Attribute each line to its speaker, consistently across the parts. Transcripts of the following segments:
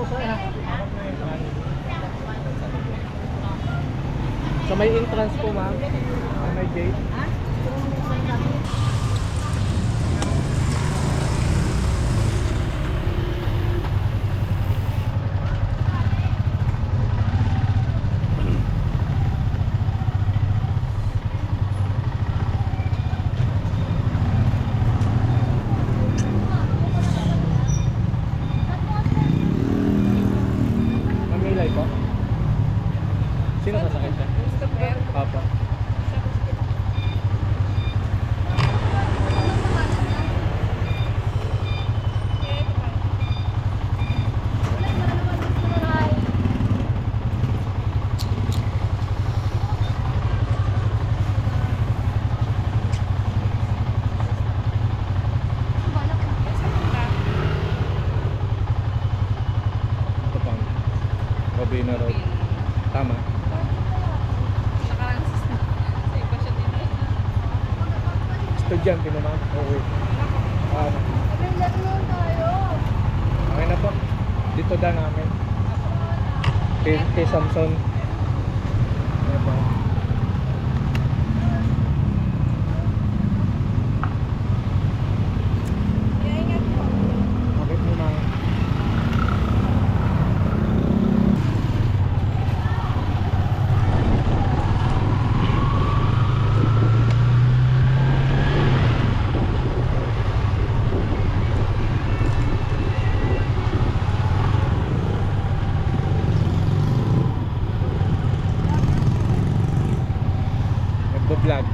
Speaker 1: Sa may entrance po ma'am. May gate. Estudyante naman. Okay. Ah, okay na po. Dito da namin. Kay, kay Samson. Ano po? Okay po na. Nagbo-vlog.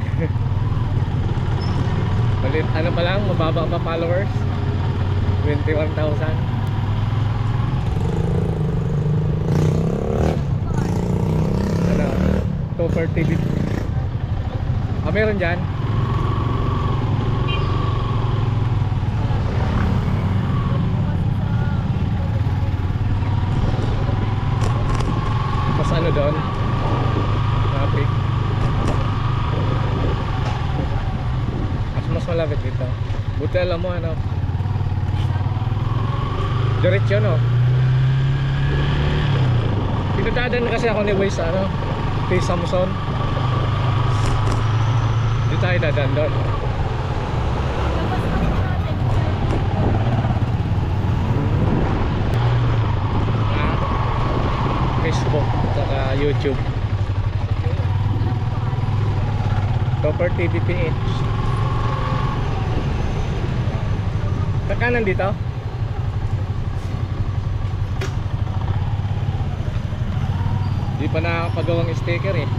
Speaker 1: Balit, ano pa lang, mababa pa followers. 21,000. Ano, Topper TV. Ah, meron dyan? Mas ano doon? Traffic. Mas mas malapit dito. Buti alam mo ano. Diretso no. Pinuntahan kasi ako ni Waze ano. Kay Samson. Dito tayo dadan doon. Ah, Facebook saka YouTube. Topper TV PH. Sa kanan dito? Di pa nakakapagawang sticker eh.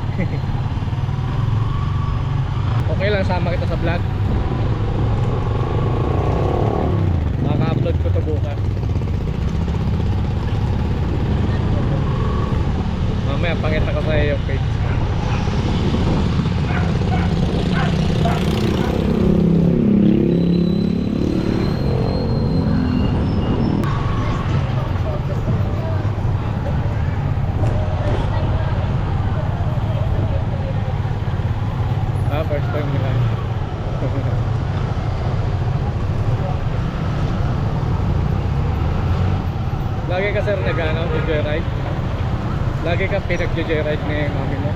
Speaker 1: okay lang, sama kita sa vlog. Maka-upload ko to bukas. Mamaya pakita ko sa iyo yung page. Ka sir nag-ano, joyride? Lagi ka pinag-joyride yung mami mo?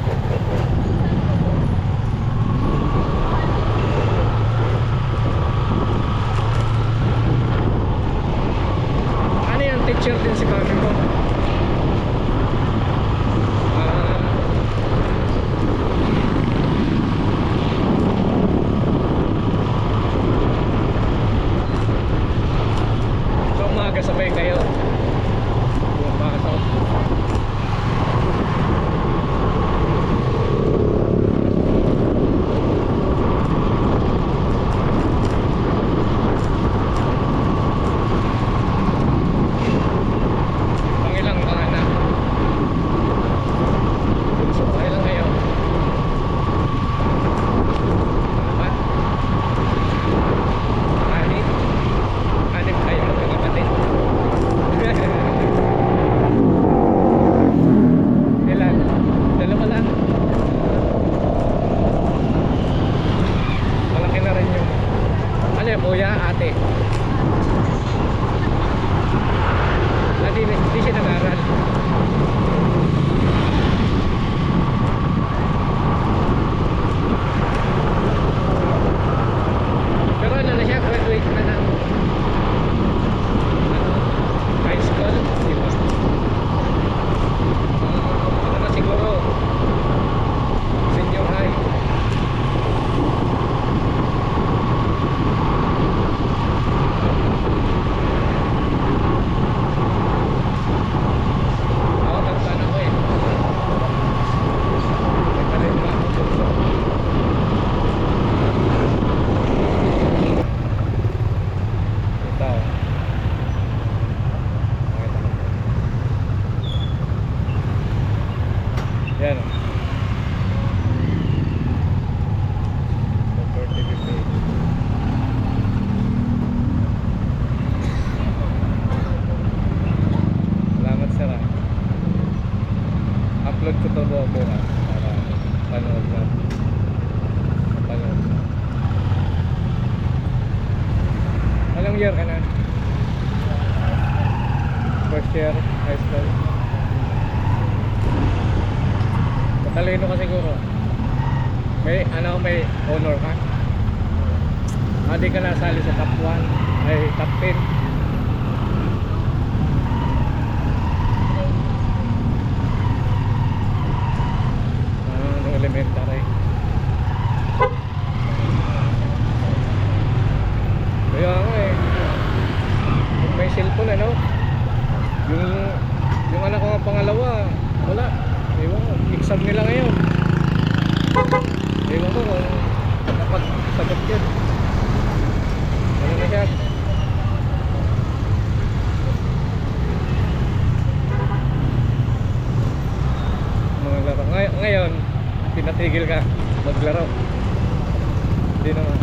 Speaker 1: High school. Matalino ka siguro. May, ano, may honor ka? Ah, di ka nasali sa top 1, ay top 10. Ah, nung elementary. Kaya nga eh. Yung may cellphone ano. Yung nga pangalawa, wala. Ewan ko, exam nila ngayon. Ewan ko kung nakapagsagot yun. Ano na siya? Mga laro. Ngay- ngayon, pinatigil ka maglaro. Hindi naman.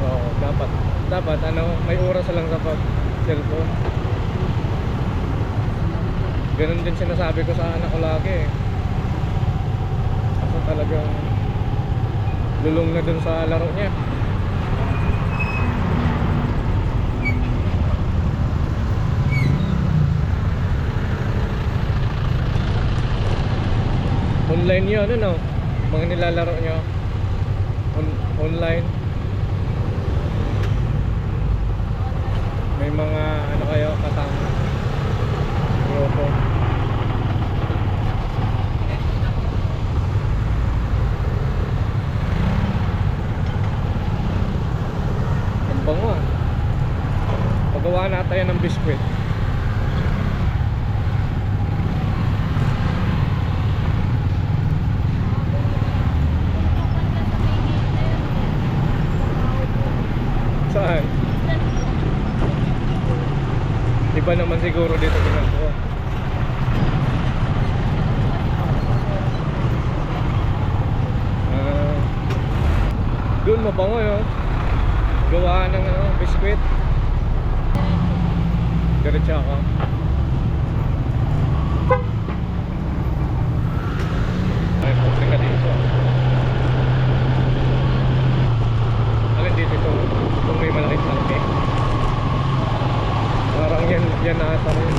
Speaker 1: Oo, dapat dapat ano, may oras lang sa pag cellphone. Ganun din sinasabi ko sa anak ko lagi. Kasi talagang lulong na dun sa laro niya. Online yun, ano? Mga nilalaro nyo. On- online. May mga ano kayo kasama grupo. Ang bango ah. Pagawa na tayo ng biskwit. Saan? Iba naman siguro dito ginagawa. Ah. Doon mabango yun. Gawa ng ano, biskwit. Diretso ako. Ay, puti ka dito. Alin dito ito? Kung may malaking tangke. Parang yan, yan na ata rin.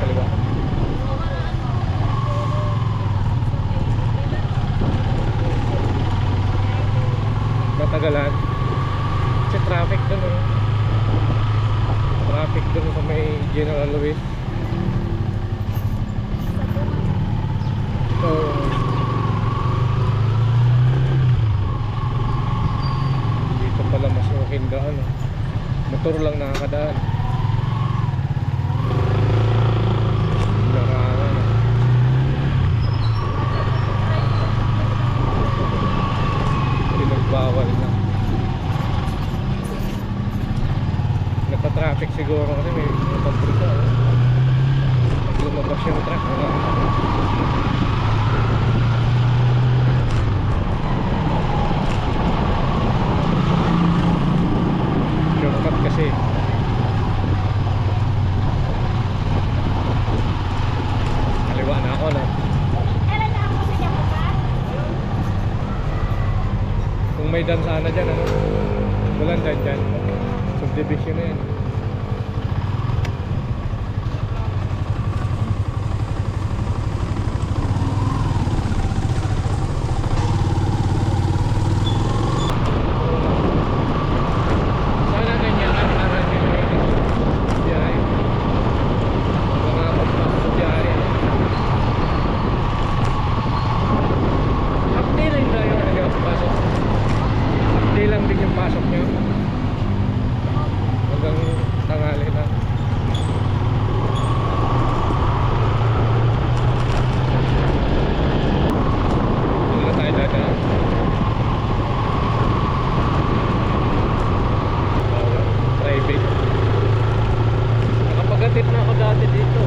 Speaker 1: Kaliwa. Matagalan. Kasi traffic dun eh. Traffic dun sa may General Luis. So, dito pala mas okay daan. oh. Motor lang nakakadaan. Oh. Pinagbawal na. Nagpa-traffic siguro kasi may. Oh. Pag lumabas yung truck, wala. Shortcut kasi. Kaliwa na ako na. Kung may dan sana dyan, ano? Walang dan dyan. Subdivision na yan. Sana ganyan ang aral nyo yung biyahe. Mga pagpasok sa biyahe. Upday lang na yung ano, pasok. Upday lang din yung pasok nyo. Hanggang tanghali na. Doon na tayo dadaan. Bawal. Private. Nakapag-atip na ako dati dito.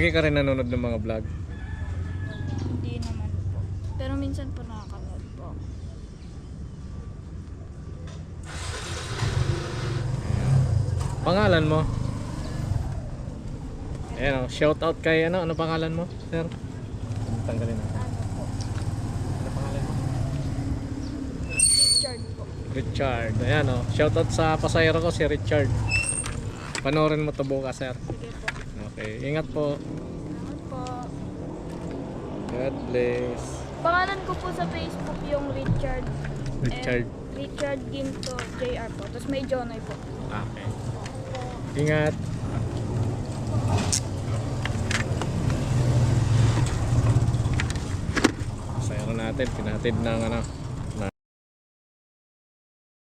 Speaker 1: Lagi ka rin nanonood ng mga vlog.
Speaker 2: Hindi naman po. Pero minsan po nakakanood po.
Speaker 1: Pangalan mo? Ayan o, shout out kay ano, ano pangalan mo, sir? Tanggalin na.
Speaker 2: Ano po?
Speaker 1: Ano pangalan mo?
Speaker 2: Richard po.
Speaker 1: Richard. Ayan o, shout out sa pasayro ko si Richard. Panoorin mo to bukas, sir.
Speaker 2: Sige po.
Speaker 1: Okay, ingat
Speaker 2: po.
Speaker 1: God bless.
Speaker 2: Pangalan ko po sa Facebook yung Richard.
Speaker 1: Richard.
Speaker 2: Eh, Richard Ginto JR po. Tapos may Jonoy po.
Speaker 1: Okay. Ingat. Pasayro natin, pinatid ng ano,